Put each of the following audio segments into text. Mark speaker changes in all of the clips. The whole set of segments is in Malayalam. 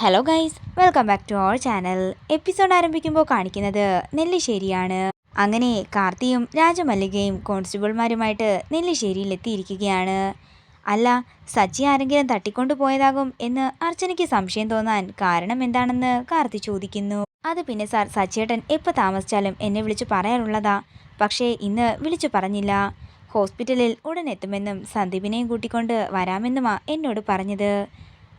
Speaker 1: Hello guys welcome back to our channel episode ആരംഭിക്കുമ്പോൾ കാണിക്കുന്നത് നെല്ലിശ്ശേരിയാണ്. അങ്ങനെ കാർത്തിയും രാജമല്ലികയും കോൺസ്റ്റബിൾമാരുമായിട്ട് നെല്ലിശ്ശേരിയിൽ എത്തിയിരിക്കുകയാണ്. അല്ല സച്ചി ആരെങ്കിലും തട്ടിക്കൊണ്ടു പോയതാകും എന്ന് അർച്ചനയ്ക്ക് സംശയം തോന്നാൻ കാരണം എന്താണെന്ന് കാർത്തി ചോദിക്കുന്നു. അത് പിന്നെ സാർ സച്ചിയേട്ടൻ എപ്പോൾ താമസിച്ചാലും എന്നെ വിളിച്ചു പറയാറുള്ളതാ. പക്ഷേ ഇന്ന് വിളിച്ചു പറഞ്ഞില്ല. ഹോസ്പിറ്റലിൽ ഉടൻ എത്തുമെന്നും സന്ദീപിനെയും കൂട്ടിക്കൊണ്ട് വരാമെന്നുമാ എന്നോട് പറഞ്ഞത്.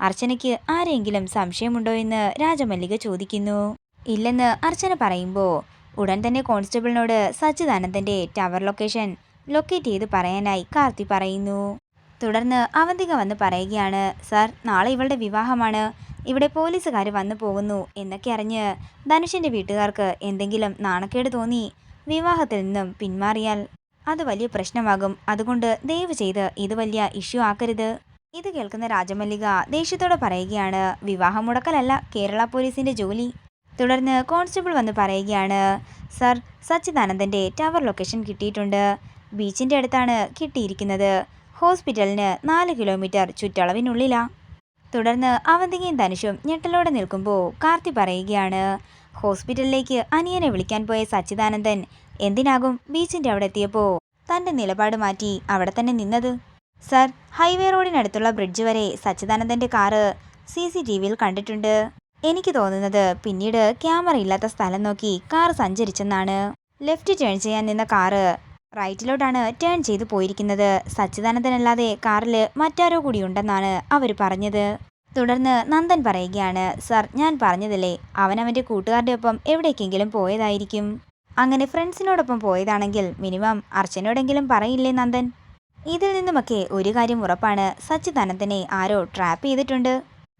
Speaker 1: അർച്ചനയ്ക്ക് ആരെങ്കിലും സംശയമുണ്ടോ എന്ന് രാജമല്ലിക ചോദിക്കുന്നു. ഇല്ലെന്ന് അർച്ചന പറയുമ്പോൾ ഉടൻ തന്നെ കോൺസ്റ്റബിളിനോട് സച്ചിദാനന്ദന്റെ ടവർ ലൊക്കേഷൻ ലൊക്കേറ്റ് ചെയ്ത് പറയാനായി കാർത്തി പറയുന്നു. തുടർന്ന് അവന്തിക വന്ന് പറയുകയാണ് സാർ നാളെ ഇവളുടെ വിവാഹമാണ്. ഇവിടെ പോലീസുകാർ വന്നു പോകുന്നു എന്നൊക്കെ അറിഞ്ഞ് ധനുഷിന്റെ വീട്ടുകാർക്ക് എന്തെങ്കിലും നാണക്കേട് തോന്നി വിവാഹത്തിൽ നിന്നും പിന്മാറിയാൽ അത് വലിയ പ്രശ്നമാകും. അതുകൊണ്ട് ദയവ് ചെയ്ത് ഇത് വലിയ ഇഷ്യൂ ആക്കരുത്. ഇത് കേൾക്കുന്ന രാജമല്ലിക ദേഷ്യത്തോടെ പറയുകയാണ് വിവാഹം മുടക്കലല്ല കേരള പോലീസിന്റെ ജോലി. തുടർന്ന് കോൺസ്റ്റബിൾ വന്ന് പറയുകയാണ് സർ സച്ചിദാനന്ദന്റെ ടവർ ലൊക്കേഷൻ കിട്ടിയിട്ടുണ്ട്. ബീച്ചിന്റെ അടുത്താണ് കിട്ടിയിരിക്കുന്നത്. ഹോസ്പിറ്റലിന് നാല് കിലോമീറ്റർ ചുറ്റളവിനുള്ളിലാ. തുടർന്ന് അവന്തികയും ധനുഷും ഞെട്ടലോടെ നിൽക്കുമ്പോൾ കാർത്തി പറയുകയാണ് ഹോസ്പിറ്റലിലേക്ക് അനിയനെ വിളിക്കാൻ പോയ സച്ചിദാനന്ദൻ എന്തിനാകും ബീച്ചിന്റെ അവിടെ എത്തിയപ്പോൾ തന്റെ നിലപാട് മാറ്റി അവിടെ തന്നെ നിന്നത്. സർ ഹൈവേ റോഡിനടുത്തുള്ള ബ്രിഡ്ജ് വരെ സച്ചിദാനന്ദന്റെ കാറ് സി സി ടി വിയിൽ കണ്ടിട്ടുണ്ട്. എനിക്ക് തോന്നുന്നത് പിന്നീട് ക്യാമറ ഇല്ലാത്ത സ്ഥലം നോക്കി കാർ സഞ്ചരിച്ചെന്നാണ്. ലെഫ്റ്റ് ടേൺ ചെയ്യാൻ നിന്ന കാറ് റൈറ്റിലോട്ടാണ് ടേൺ ചെയ്തു പോയിരിക്കുന്നത്. സച്ചിദാനന്ദനല്ലാതെ കാറിൽ മറ്റാരോ കൂടി ഉണ്ടെന്നാണ് അവർ പറഞ്ഞത്. തുടർന്ന് നന്ദൻ പറയുകയാണ് സർ ഞാൻ പറഞ്ഞതല്ലേ അവൻ അവന്റെ കൂട്ടുകാരുടെ ഒപ്പം എവിടേക്കെങ്കിലും പോയതായിരിക്കും. അങ്ങനെ ഫ്രണ്ട്സിനോടൊപ്പം പോയതാണെങ്കിൽ മിനിമം അർച്ചനോടെങ്കിലും പറയില്ലേ നന്ദൻ? ഇതിൽ നിന്നുമൊക്കെ ഒരു കാര്യം ഉറപ്പാണ്. സച്ചിദാനന്ദനെ ആരോ ട്രാപ്പ് ചെയ്തിട്ടുണ്ട്.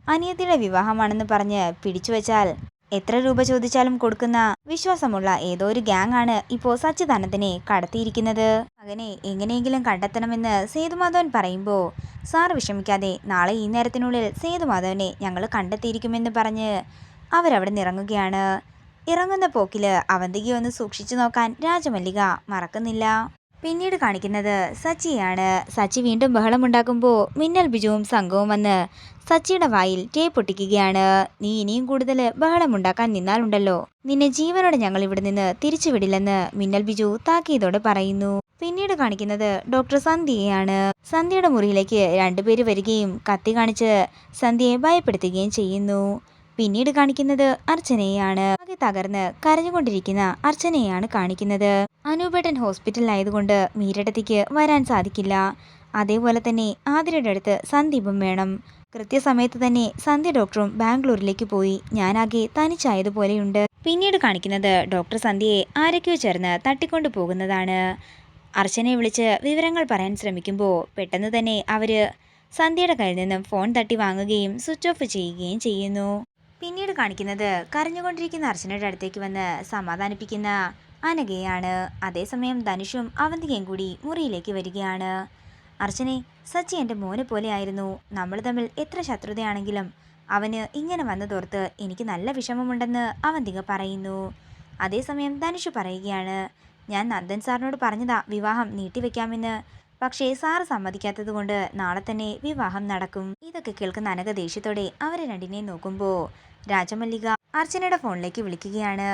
Speaker 1: അനിയത്തിയുടെ വിവാഹമാണെന്ന് പറഞ്ഞ് പിടിച്ചുവെച്ചാൽ എത്ര രൂപ ചോദിച്ചാലും കൊടുക്കുന്ന വിശ്വാസമുള്ള ഏതോ ഒരു ഗ്യാങ് ആണ് ഇപ്പോൾ സച്ചിദാനന്ദനെ കടത്തിയിരിക്കുന്നത്. മകനെ എങ്ങനെയെങ്കിലും കണ്ടെത്തണമെന്ന് സേതുമാധവൻ പറയുമ്പോൾ സാർ വിഷമിക്കാതെ നാളെ ഈ നേരത്തിനുള്ളിൽ സേതുമാധവനെ ഞങ്ങൾ കണ്ടെത്തിയിരിക്കുമെന്ന് പറഞ്ഞ് അവരവിടെ നിറങ്ങുകയാണ്. ഇറങ്ങുന്ന പോക്കിൽ അവന്തികയെ ഒന്ന് സൂക്ഷിച്ചു നോക്കാൻ രാജമല്ലിക മറക്കുന്നില്ല. പിന്നീട് കാണിക്കുന്നത് സച്ചിയാണ്. സച്ചി വീണ്ടും ബഹളമുണ്ടാക്കുമ്പോൾ മിന്നൽ ബിജുവും സംഘവും വന്ന് സച്ചിയുടെ വായിൽ ടേ പൊട്ടിക്കുകയാണ് നീ ഇനിയും കൂടുതൽ ബഹളമുണ്ടാക്കാൻ നിന്നാലുണ്ടല്ലോ. നിന്നെ ജീവനോടെ ഞങ്ങൾ ഇവിടെ നിന്ന് തിരിച്ചുവിടില്ലെന്ന് മിന്നൽ ബിജു താക്കിയതോടെ പറയുന്നു. പിന്നീട് കാണിക്കുന്നത് ഡോക്ടർ സന്ധ്യയാണ്. സന്ധ്യയുടെ മുറിയിലേക്ക് രണ്ടുപേര് വരികയും കത്തി കാണിച്ച് സന്ധ്യയെ ഭയപ്പെടുത്തുകയും ചെയ്യുന്നു. പിന്നീട് കാണിക്കുന്നത് അർച്ചനയെയാണ്. ആകെ തകർന്ന് കരഞ്ഞുകൊണ്ടിരിക്കുന്ന അർച്ചനയെയാണ് കാണിക്കുന്നത്. അനൂപേട്ടൻ ഹോസ്പിറ്റലിലായതുകൊണ്ട് മീരടത്തേക്ക് വരാൻ സാധിക്കില്ല. അതേപോലെ തന്നെ ആതിരയുടെ അടുത്ത് സന്ദീപും വേണം. കൃത്യസമയത്ത് തന്നെ സന്ധ്യ ഡോക്ടറും ബാംഗ്ലൂരിലേക്ക് പോയി. ഞാനാകെ തനിച്ചായതുപോലെയുണ്ട്. പിന്നീട് കാണിക്കുന്നത് ഡോക്ടർ സന്ധ്യയെ ആരൊക്കെയോ ചേർന്ന് തട്ടിക്കൊണ്ടു പോകുന്നതാണ്. അർച്ചനയെ വിളിച്ച് വിവരങ്ങൾ പറയാൻ ശ്രമിക്കുമ്പോൾ പെട്ടെന്ന് തന്നെ അവർ സന്ധ്യയുടെ കയ്യിൽ നിന്നും ഫോൺ തട്ടി വാങ്ങുകയും സ്വിച്ച് ഓഫ് ചെയ്യുകയും ചെയ്യുന്നു. പിന്നീട് കാണിക്കുന്നത് കരഞ്ഞുകൊണ്ടിരിക്കുന്ന അർച്ചനയുടെ അടുത്തേക്ക് വന്ന് സമാധാനിപ്പിക്കുന്ന അനഘയാണ്. അതേസമയം ധനുഷും അവന്തികയും കൂടി മുറിയിലേക്ക് വരികയാണ്. അർച്ചനെ സച്ചി എന്റെ മോനെ പോലെയായിരുന്നു നമ്മൾ തമ്മിൽ എത്ര ശത്രുതയാണെങ്കിലും അവന് ഇങ്ങനെ വന്നു തോർത്ത് എനിക്ക് നല്ല വിഷമമുണ്ടെന്ന് അവന്തിക പറയുന്നു. അതേസമയം ധനുഷ് പറയുകയാണ് ഞാൻ നന്ദൻ സാറിനോട് പറഞ്ഞതാ വിവാഹം നീട്ടിവെക്കാമെന്ന്. പക്ഷേ സാറ് സമ്മതിക്കാത്തത് കൊണ്ട് നാളെ തന്നെ വിവാഹം നടക്കും. ഇതൊക്കെ കേൾക്കുന്ന അനഘ ദേഷ്യത്തോടെ അവരെ രണ്ടിനെയും നോക്കുമ്പോൾ രാജമല്ലിക അർച്ചനയുടെ ഫോണിലേക്ക് വിളിക്കുകയാണ്.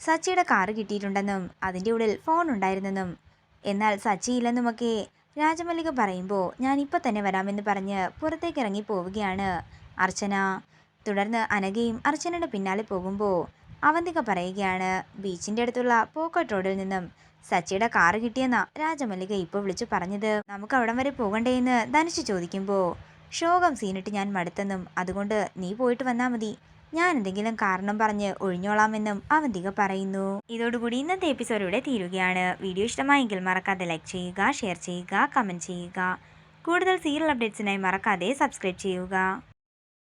Speaker 1: സച്ചിയുടെ കാറ് കിട്ടിയിട്ടുണ്ടെന്നും അതിന്റെ ഉള്ളിൽ ഫോൺ ഉണ്ടായിരുന്നെന്നും. എന്നാൽ സച്ചി ഇല്ലെന്നുമൊക്കെ രാജമല്ലിക പറയുമ്പോൾ ഞാൻ ഇപ്പം തന്നെ വരാമെന്ന് പറഞ്ഞ് പുറത്തേക്ക് ഇറങ്ങി പോവുകയാണ് അർച്ചന. തുടർന്ന് അനഘയും അർച്ചനയുടെ പിന്നാലെ പോകുമ്പോൾ അവന്തിക പറയുകയാണ് ബീച്ചിന്റെ അടുത്തുള്ള പോക്കറ്റ് റോഡിൽ നിന്നും സച്ചിയുടെ കാറ് കിട്ടിയെന്ന രാജമല്ലിക ഇപ്പോൾ വിളിച്ചു പറഞ്ഞത്. നമുക്ക് അവിടം വരെ പോകണ്ടേ എന്ന് ധനുഷ് ചോദിക്കുമ്പോൾ ശോകം സീനിട്ട് ഞാൻ മടുത്തെന്നും അതുകൊണ്ട് നീ പോയിട്ട് വന്നാൽ മതി. ഞാൻ എന്തെങ്കിലും കാരണം പറഞ്ഞ് ഒഴിഞ്ഞോളാമെന്നും അവന്തിക പറയുന്നു. ഇതോടുകൂടി ഇന്നത്തെ എപ്പിസോഡ് ഇവിടെ തീരുകയാണ്. വീഡിയോ ഇഷ്ടമായെങ്കിൽ മറക്കാതെ ലൈക്ക് ചെയ്യുക ഷെയർ ചെയ്യുക കമന്റ് ചെയ്യുക. കൂടുതൽ സീരിയൽ അപ്ഡേറ്റ്സിനായി മറക്കാതെ സബ്സ്ക്രൈബ് ചെയ്യുക.